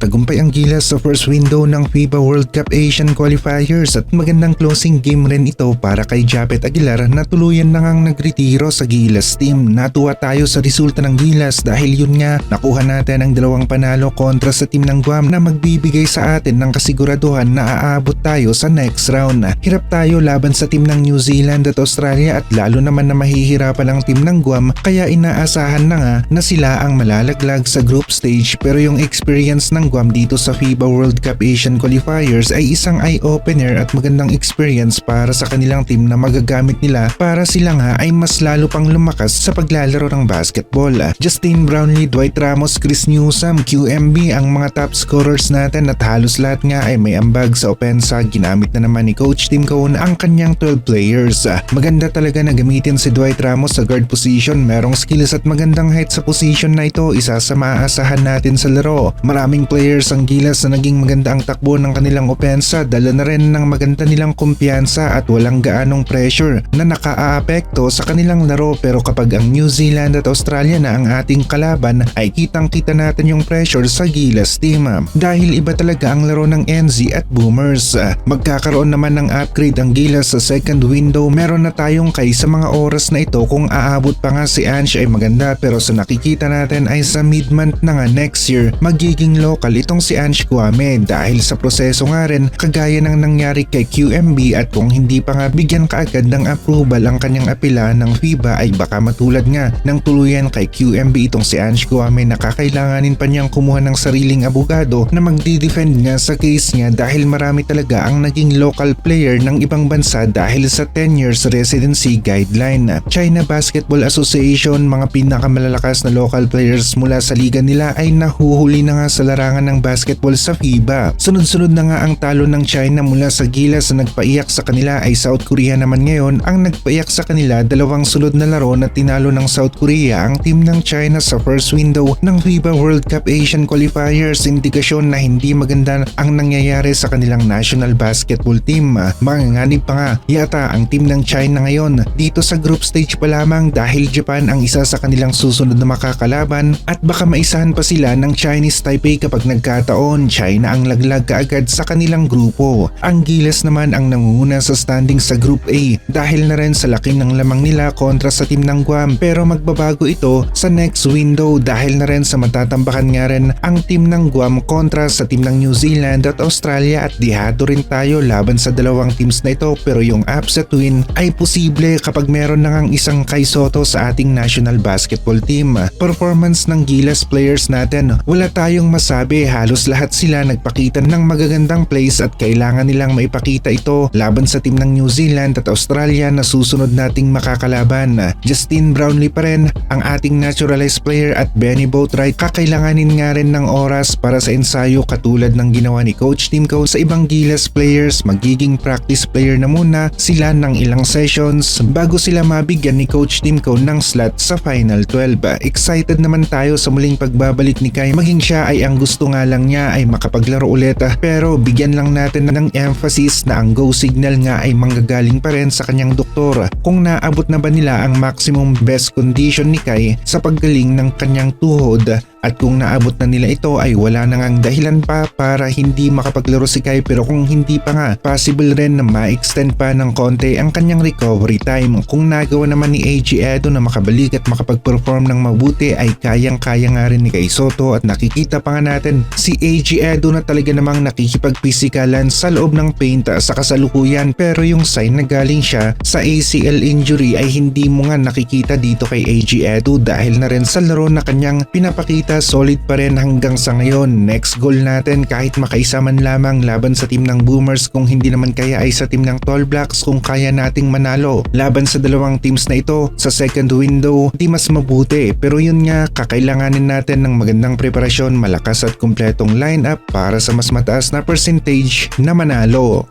Tagumpay ang Gilas sa first window ng FIBA World Cup Asian Qualifiers at magandang closing game rin ito para kay Japet Aguilar na tuluyan na ngang nagretiro sa Gilas team. Natuwa tayo sa resulta ng Gilas dahil yun nga nakuha natin ang dalawang panalo kontra sa team ng Guam na magbibigay sa atin ng kasiguraduhan na aabot tayo sa next round. Hirap tayo laban sa team ng New Zealand at Australia at lalo naman na mahihirapan ang team ng Guam kaya inaasahan na nga na sila ang malalaglag sa group stage pero yung experience ng Guam dito sa FIBA World Cup Asian Qualifiers ay isang eye-opener at magandang experience para sa kanilang team na magagamit nila para sila nga ay mas lalo pang lumakas sa paglalaro ng basketball. Justin Brownlee, Dwight Ramos, Chris Newsom, QMB ang mga top scorers natin at halos lahat nga ay may ambag sa opensa. Ginamit na naman ni Coach Tim Cone ang kanyang 12 players. Maganda talaga na gamitin si Dwight Ramos sa guard position. Merong skills at magandang height sa position na ito. Isa sa maaasahan natin sa laro. Maraming players ang gilas na naging maganda ang takbo ng kanilang opensa. Dala na rin ng maganda nilang kumpiyansa at walang gaanong pressure na nakaaapekto sa kanilang laro pero kapag ang New Zealand at Australia na ang ating kalaban ay kitang kita natin yung pressure sa Gilas team dahil iba talaga ang laro ng NZ at Boomers. Magkakaroon naman ng upgrade ang Gilas sa second window meron na tayong kay sa mga oras na ito kung aabot pa nga si Ange ay maganda pero sa nakikita natin ay sa mid-month na nga next year magiging local itong si Ange Kwame dahil sa proseso nga rin kagaya ng nangyari kay QMB at kung hindi pa nga bigyan kaagad ng approval ang kanyang apela ng FIBA ay baka matulad nga ng tuluyan kay QMB itong si Ange Kwame na kakailanganin pa niyang kumuha ng sariling abogado na magdi-defend nga sa case niya dahil marami talaga ang naging local player ng ibang bansa dahil sa 10 years residency guideline. China Basketball Association mga pinakamalalakas na local players mula sa liga nila ay nahuhuli na nga sa larangan ng basketball sa FIBA. Sunod-sunod na nga ang talo ng China mula sa gilas na nagpaiyak sa kanila ay South Korea naman ngayon ang nagpaiyak sa kanila dalawang sunod na laro na tinalo ng South Korea ang team ng China sa first window ng FIBA World Cup Asian Qualifiers indikasyon na hindi maganda ang nangyayari sa kanilang national basketball team. Manganganib pa nga yata ang team ng China ngayon dito sa group stage pa lamang dahil Japan ang isa sa kanilang susunod na makakalaban at baka maisahan pa sila ng Chinese Taipei kapag nagkataon China ang laglag kaagad sa kanilang grupo. Ang Gilas naman ang nangunguna sa standing sa Group A dahil na rin sa laki ng lamang nila kontra sa team ng Guam pero magbabago ito sa next window dahil na rin sa matatambakan nga rin ang team ng Guam kontra sa team ng New Zealand at Australia at dihado rin tayo laban sa dalawang teams na ito pero yung upset win ay posible kapag meron na ngang isang Kai Soto sa ating national basketball team. Performance ng Gilas players natin, wala tayong masabi halos lahat sila nagpakita ng magagandang plays at kailangan nilang maipakita ito laban sa team ng New Zealand at Australia na susunod nating makakalaban. Justin Brownlee pa rin ang ating naturalized player at Benny Boatwright kakailanganin nga rin ng oras para sa ensayo katulad ng ginawa ni Coach Timko sa ibang Gilas players magiging practice player na muna sila ng ilang sessions bago sila mabigyan ni Coach Timko ng slot sa Final 12. Excited naman tayo sa muling pagbabalik ni Kai maging siya ay ang gusto nga lang niya ay makapaglaro ulit pero bigyan lang natin ng emphasis na ang go signal nga ay manggagaling pa rin sa kanyang doktor. Kung naabot na ba nila ang maximum best condition ni Kai sa paggaling ng kanyang tuhod at kung naabot na nila ito ay wala na ngang dahilan pa para hindi makapaglaro si Kai. Pero kung hindi pa nga possible rin na ma-extend pa ng konti ang kanyang recovery time. Kung nagawa naman ni AG Edo na makabalik at makapag-perform ng mabuti ay kayang-kaya nga rin ni Kai Soto. At nakikita pa nga natin si AG Edo na talaga namang nakikipag-physikalan sa loob ng paint sa kasalukuyan. Pero yung sign na galing siya sa ACL injury ay hindi mo nga nakikita dito kay AG Edo dahil na rin sa laro na kanyang pinapakita solid pa rin hanggang sa ngayon. Next goal natin kahit makaisa man lamang laban sa team ng Boomers kung hindi naman kaya ay sa team ng Tall Blacks kung kaya nating manalo. Laban sa dalawang teams na ito sa second window di mas mabuti pero yun nga kakailanganin natin ng magandang preparasyon, malakas at kumpletong lineup para sa mas mataas na percentage na manalo.